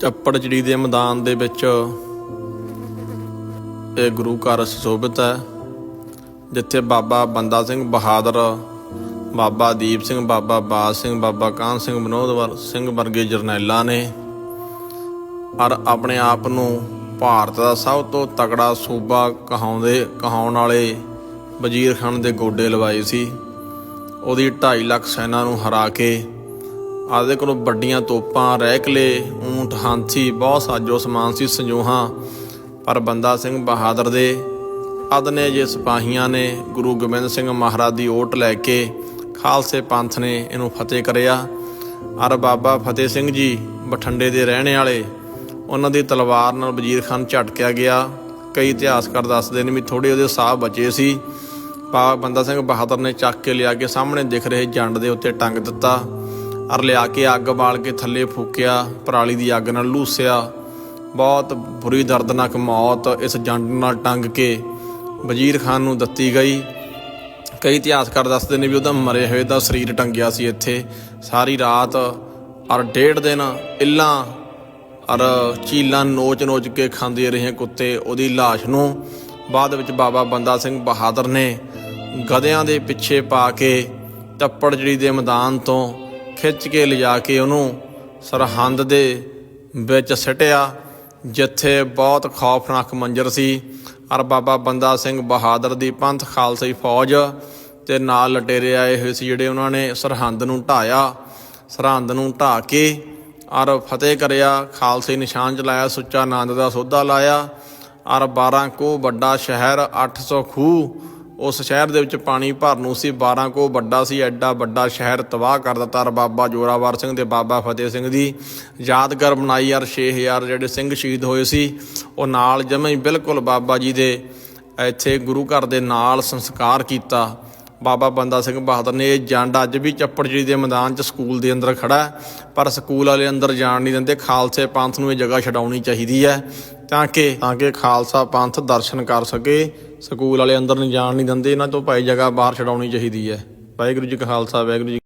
ਚੱਪੜ ਚਿੜੀ ਦੇ ਮੈਦਾਨ ਦੇ ਵਿੱਚ ਇਹ ਗੁਰੂ ਘਰ ਸੁਸ਼ੋਭਿਤ ਹੈ, ਜਿੱਥੇ ਬਾਬਾ ਬੰਦਾ ਸਿੰਘ ਬਹਾਦਰ, ਬਾਬਾ ਦੀਪ ਸਿੰਘ, ਬਾਬਾ ਬਾਜ ਸਿੰਘ, ਬਾਬਾ ਕਾਹਨ ਸਿੰਘ ਵਿਨੋਦਵਰ ਸਿੰਘ ਵਰਗੇ ਜਰਨੈਲਾਂ ਨੇ ਔਰ ਆਪਣੇ ਆਪ ਨੂੰ ਭਾਰਤ ਦਾ ਸਭ ਤੋਂ ਤਕੜਾ ਸੂਬਾ ਕਹਾਉਂਦੇ, ਕਹਾਉਣ ਵਾਲੇ ਵਜ਼ੀਰ ਖਾਨ ਦੇ ਗੋਡੇ ਲਵਾਏ ਸੀ। ਉਹਦੀ 2.5 ਲੱਖ ਸੈਨਾ ਨੂੰ ਹਰਾ ਕੇ ਆਦੇ ਕੋਲ ਵੱਡੀਆਂ ਤੋਪਾਂ ਰਹਿਕਲੇ ਊਂਟ ਹਾਥੀ, ਬਹੁਤ ਸਾਜੋ ਸਮਾਨ ਸੀ, ਸੰਜੋਹਾਂ। ਪਰ ਬੰਦਾ ਸਿੰਘ ਬਹਾਦਰ ਦੇ ਅਦਨੇ ਜੇ ਸਿਪਾਹੀਆਂ ਨੇ, ਗੁਰੂ ਗੋਬਿੰਦ ਸਿੰਘ ਮਹਾਰਾਜ ਦੀ ਓਟ ਲੈ ਕੇ ਖਾਲਸੇ ਪੰਥ ਨੇ ਇਹਨੂੰ ਫਤਿਹ ਕਰਿਆ। ਅਰ ਬਾਬਾ ਫਤਿਹ ਸਿੰਘ ਜੀ, ਬਠੰਡੇ ਦੇ ਰਹਿਣ ਵਾਲੇ, ਉਹਨਾਂ ਦੀ ਤਲਵਾਰ ਨਾਲ ਵਜ਼ੀਰ ਖਾਨ ਝਟਕਿਆ ਗਿਆ। ਕਈ ਇਤਿਹਾਸਕਾਰ ਦੱਸਦੇ ਨੇ ਵੀ ਥੋੜੇ ਉਹਦੇ ਸਾਹ ਬਚੇ ਸੀ। ਬਾਬਾ ਬੰਦਾ ਸਿੰਘ ਬਹਾਦਰ ਨੇ ਚੱਕ ਕੇ ਲਿਆ ਕੇ ਸਾਹਮਣੇ ਦਿਖ ਰਹੇ ਜੰਡ ਦੇ ਉੱਤੇ ਟੰਗ ਦਿੱਤਾ। ਅਰ ਲਿਆ ਕੇ ਅੱਗ ਬਾਲ ਕੇ ਥੱਲੇ ਫੂਕਿਆ, ਪਰਾਲੀ ਦੀ ਅੱਗ ਨਾਲ ਲੂਸਿਆ। ਬਹੁਤ ਬੁਰੀ ਦਰਦਨਾਕ ਮੌਤ ਇਸ ਜੰਡ ਨਾਲ ਟੰਗ ਕੇ ਵਜ਼ੀਰ ਖਾਨ ਨੂੰ ਦਿੱਤੀ ਗਈ। ਕਈ ਇਤਿਹਾਸਕਾਰ ਦੱਸਦੇ ਨੇ ਵੀ ਉਹਦਾ ਮਰੇ ਹੋਏ ਦਾ ਸਰੀਰ ਟੰਗਿਆ ਸੀ ਇੱਥੇ। ਸਾਰੀ ਰਾਤ ਔਰ ਡੇਢ ਦਿਨ ਇੱਲਾਂ ਔਰ ਚੀਲਾਂ ਨੋਚ-ਨੋਚ ਕੇ ਖਾਂਦੇ ਰਹੇ ਕੁੱਤੇ ਉਹਦੀ ਲਾਸ਼ ਨੂੰ। ਬਾਅਦ ਵਿੱਚ ਬਾਬਾ ਬੰਦਾ ਸਿੰਘ ਬਹਾਦਰ ਨੇ ਗਧਿਆਂ ਦੇ ਪਿੱਛੇ ਪਾ ਕੇ ਟੱਪੜ ਜਿਹੜੀ ਦੇ ਮੈਦਾਨ ਤੋਂ ਖਿੱਚ ਕੇ ਲਿਜਾ ਕੇ ਉਹਨੂੰ ਸਰਹੰਦ ਦੇ ਵਿੱਚ ਸਿੱਟਿਆ, ਜਿੱਥੇ ਬਹੁਤ ਖੌਫਨਾਕ ਮੰਜ਼ਰ ਸੀ। ਔਰ ਬਾਬਾ ਬੰਦਾ ਸਿੰਘ ਬਹਾਦਰ ਦੀ ਪੰਥ ਖਾਲਸਾਈ ਫੌਜ ਤੇ ਨਾਲ ਲਟੇਰੇ ਆਏ ਹੋਏ ਸੀ ਜਿਹੜੇ ਉਹਨਾਂ ਨੇ ਸਰਹੰਦ ਨੂੰ ਢਾਇਆ। ਸਰਹੰਦ ਨੂੰ ਢਾ ਕੇ ਔਰ ਫਤਿਹ ਕਰਿਆ, ਖਾਲਸੇ ਨਿਸ਼ਾਨ ਚਲਾਇਆ, ਸੁੱਚਾ ਆਨੰਦ ਦਾ ਸੋਧਾ ਲਾਇਆ। ਔਰ 12 ਕੋ ਵੱਡਾ ਸ਼ਹਿਰ 800 ਖੂਹ ਉਸ ਸ਼ਹਿਰ ਦੇ ਵਿੱਚ ਪਾਣੀ ਭਰ ਨੂੰ ਸੀ 12 ਕੋ ਵੱਡਾ ਸੀ, ਐਡਾ ਵੱਡਾ ਸ਼ਹਿਰ ਤਬਾਹ ਕਰ ਦਿੱਤਾ ਬਾਬਾ ਜੋਰਾਵਰ ਸਿੰਘ ਤੇ ਬਾਬਾ ਫਤਿਹ ਸਿੰਘ ਦੀ ਯਾਦਗਾਰ ਬਣਾਈ ਔਰ 6000 ਜਿਹੜੇ ਸਿੰਘ ਸ਼ਹੀਦ ਹੋਏ ਸੀ, ਉਹ ਨਾਲ ਜਮੇ ਹੀ ਬਿਲਕੁਲ ਬਾਬਾ ਜੀ ਦੇ ਇੱਥੇ ਗੁਰੂ ਘਰ ਦੇ ਨਾਲ ਸੰਸਕਾਰ ਕੀਤਾ। ਬਾਬਾ ਬੰਦਾ ਸਿੰਘ ਬਹਾਦਰ ਨੇ ਇਹ ਜੰਡ ਅੱਜ ਵੀ ਚੱਪੜ ਜਿਹੜੀ ਦੇ ਮੈਦਾਨ 'ਚ ਸਕੂਲ ਦੇ ਅੰਦਰ ਖੜਾ ਪਰ ਸਕੂਲ ਵਾਲੇ ਅੰਦਰ ਜਾਣ ਨਹੀਂ ਦਿੰਦੇ, ਖਾਲਸੇ ਪੰਥ ਨੂੰ ਇਹ ਜਗ੍ਹਾ ਛਡਾਉਣੀ ਚਾਹੀਦੀ ਹੈ, ਤਾਂ ਕਿ ਤਾਂ ਕਿ ਖਾਲਸਾ ਪੰਥ ਦਰਸ਼ਨ ਕਰ ਸਕੇ ਸਕੂਲ ਵਾਲੇ ਅੰਦਰ ਨਹੀਂ ਜਾਣ ਨਹੀਂ ਦਿੰਦੇ, ਇਹਨਾਂ ਤੋਂ ਭਾਈ ਜਗ੍ਹਾ ਬਾਹਰ ਛਡਾਉਣੀ ਚਾਹੀਦੀ ਹੈ। ਵਾਹਿਗੁਰੂ ਜੀ ਕਾ ਖਾਲਸਾ, ਵਾਹਿਗੁਰੂ ਜੀ